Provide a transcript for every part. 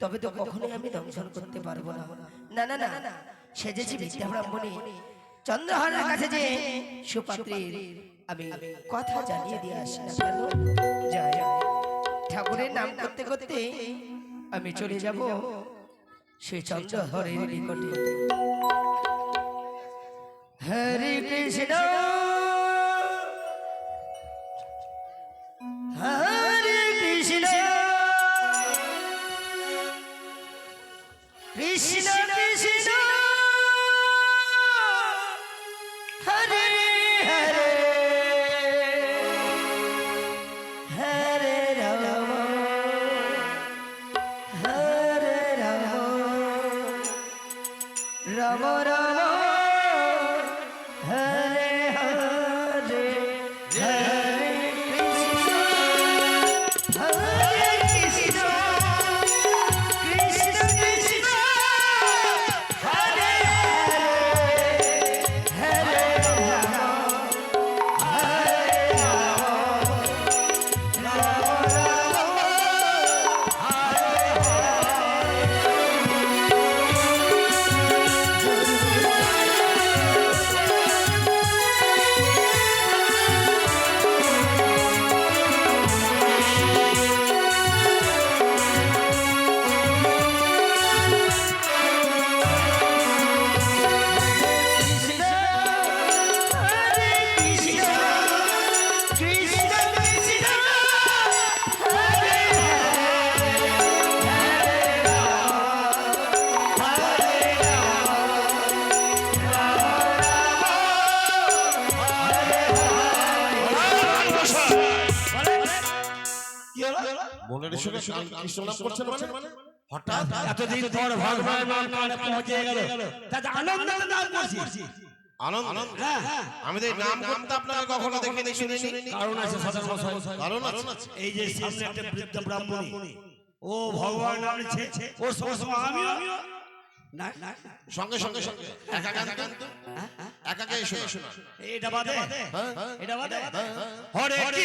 তবে তো কখনোই আমি দংশন করতে পারব না। না। না না সেজেছি বিদ্যা ব্রাহ্মণী। চন্দ্রহারের কাছে যে সুপাত্রীর আমি কথা জানিয়ে দিয়ে আসি না কেন? যাই। ঠাকুরের নাম করতে করতে আমি চলে যাব সেই চন্দ্রহরের নিকটে। হরে কৃষ্ণ। কৃষ্ণ মনের সুখে কৃষ্ণ নাম করছেন মানে? হঠাৎ এতদিন পর ভগবান কানে পৌঁছে গেল। তাতে আনন্দ নাম করছি? আনন্দ? হ্যাঁ। হ্যাঁ। আমি তো এই নাম কখনো দেখিনি শুনিনি। কারণ আছে মশাই কারণ আছে। এই যে সামনে একটা বৃদ্ধ ব্রাহ্মণী। ও ভগবান নাম নিচ্ছে ও আমিও। সঙ্গে সঙ্গে সঙ্গে একাকে শোনা। এটা বাদে। হ্যাঁ, হ্যাঁ, এটা বাদে। হরে কৃষ্ণ। হরে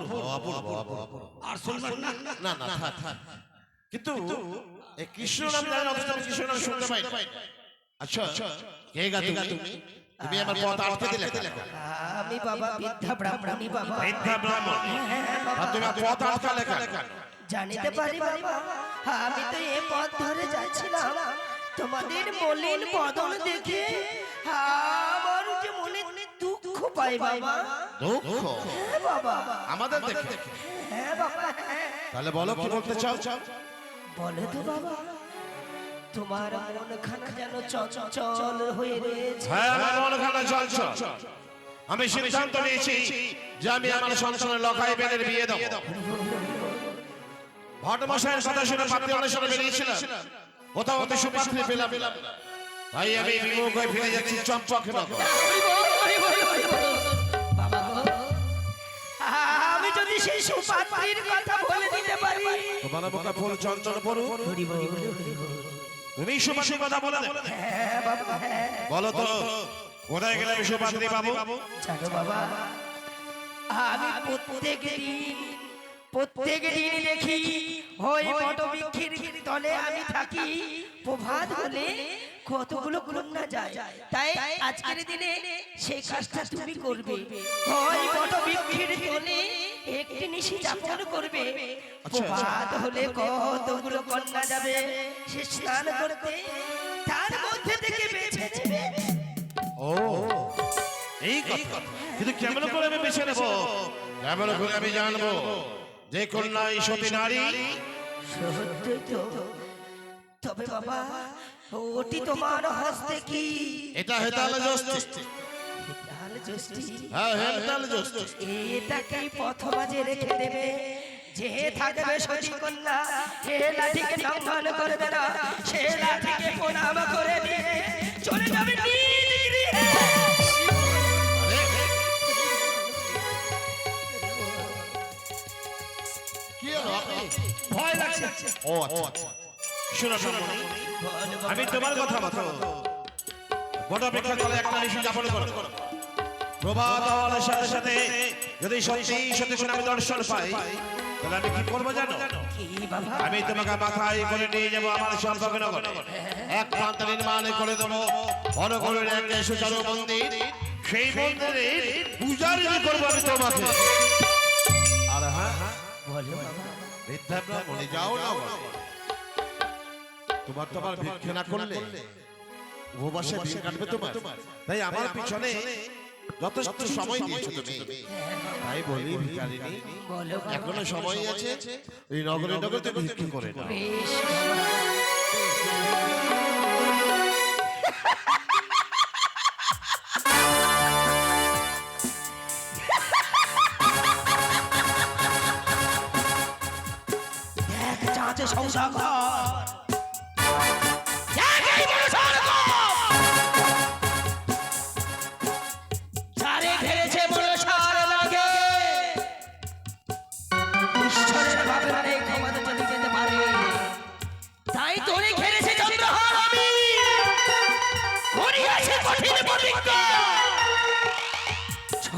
অপূর্ব অপূর্ব অপূর্ব আর শুনবেন না না না থাক। থাক। কিন্তু এই কৃষ্ণ নাম জানি অথচ আমি কৃষ্ণ নাম শুনতে পাই না। আচ্ছা কে গা তুমি? তুমি? আমার পথ আটকে দিলে? আমি বাবা বিদ্যা ব্রাহ্মণী বাবা। বিদ্যা ব্রাহ্মণ। তুমি পথ আটকালে কেন? জানিতে পারি বাবা আমি তো এ পথ ধরে যাচ্ছিলাম। তোমাদের মলিন বদন দেখে দুঃখ পাই বাবা। দুঃখ হ্যাঁ বাবা। আমাদের দেখে। হ্যাঁ বাবা হ্যাঁ। তাহলে বলো কি বলতে চাও? বলে তো বাবা। তোমার মন খানা যেন চঞ্চল হয়ে রয়েছে। হ্যাঁ আমার মন খানা চল চল আমি সিদ্ধান্ত নিয়েছি যে আমি আমার সন্তানের লখাই বেনের বিয়ে দেবো। ভট্টমশাইয়ের কথা শুনে পাত্রী অনুষ্ঠানে বেরিয়েছিলাম। কোথাও অত সুপাত্রী পেলাম। তাই আমি বিমুখ হয়ে ফিরে যাচ্ছি চম্পক নগর। আমি যদি সেই সুপাত্রীর কথা বলে দিতে পারি। তোমার মুখে ফুল চঞ্চল পড়ু হরি বল, হরি বল, হরি বল। তুমি সুপাত্রী কথা বলে দে বাবা বলো তো কোথায় গেলে আমি সুপাত্রী পাবো? বাবা আমি প্রত্যেক দিন প্রত্যেক দিন দেখি ওই বটবৃক্ষের তলে আমি থাকি প্রভাত হলে কতগুলো কন্যা যায় তাই আজকের দিনে সেই কাজটা তুমি করবে। তলে একটি নিশি যাপন করবে। প্রভাত হলে কতগুলো কন্যা যাবে? সে স্নান করতে তার মধ্যে থেকে বেছে নেবে। ও এই কথা। কিন্তু কেমন করে আমি বেছে নেব? কেমন করে আমি জানব? যে কন্যা এই সতী নারী সত্যই তো তবে বাবা ওটি তোমার হস্তে কি? এটা হেতালে জস্তি লাল জ্যোষ্ঠী হ্যাঁ হেতালে জস্তি এটাকে পথ মাঝে রেখে দেবে। যে থাকবে সতী কন্যা সে লাঠিকে লঙ্ঘন করবে না সে লাঠিকে প্রণাম করে দিয়ে চলে যাবে ভয় লাগছে। ও আচ্ছা। আমি তোমার কথা মতো বড় অপেক্ষা করে একটা ঋষি যাপন করো। প্রভাত হওয়ার সাথে সাথে যদি সত্যি সত্যি করে আমি দর্শন পাই, তাহলে আমি কি করব জানো? আমি তোমাকে মাথায় করে নিয়ে যাব আমার সম্পর্ক নগর। এক প্রান্ত নির্মাণ করে দেবো। অনগরের এক সুচারু মন্দির। সেই মন্দিরে পূজারি করব আমি তোমাকে। আর হ্যাঁ বৃদ্ধা ব্রাহ্মণে যাও না তোমার তো আবার ভিক্ষে না করলে? উপবাসে দিন কাটবে তোমার? তাই আমার পিছনে যথেষ্ট সময় দিয়েছ তুমি। তাই বলি ভিখারিনী এখনও সময় আছে? এই নগরে নগরে তুমি ভিক্ষে করে না বেশ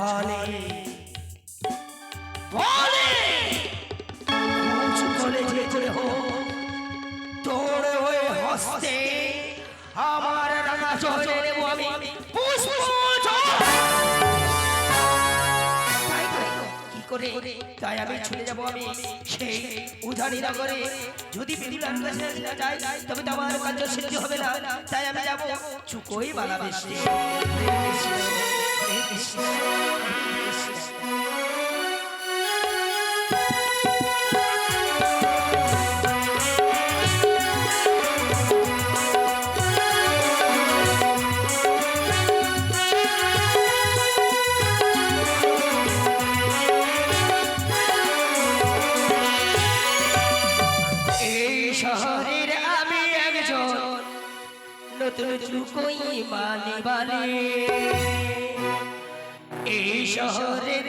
ছলে বলে। উঁচু করে যে করে হোক তোর ওই হস্তে আমার রাঙা চলে নেব আমি। পুষ্প কি করে? তাই আমি ছুটে যাব আমি সেই উধারি নগরে যদি বিদুলার কাছে যাই তবে তো আমার কার্য সিদ্ধি হবে না। তাই আমি যাব চুকোই বালা বেশি কৃষ্ণ। চুকোই বালি। এই শহরের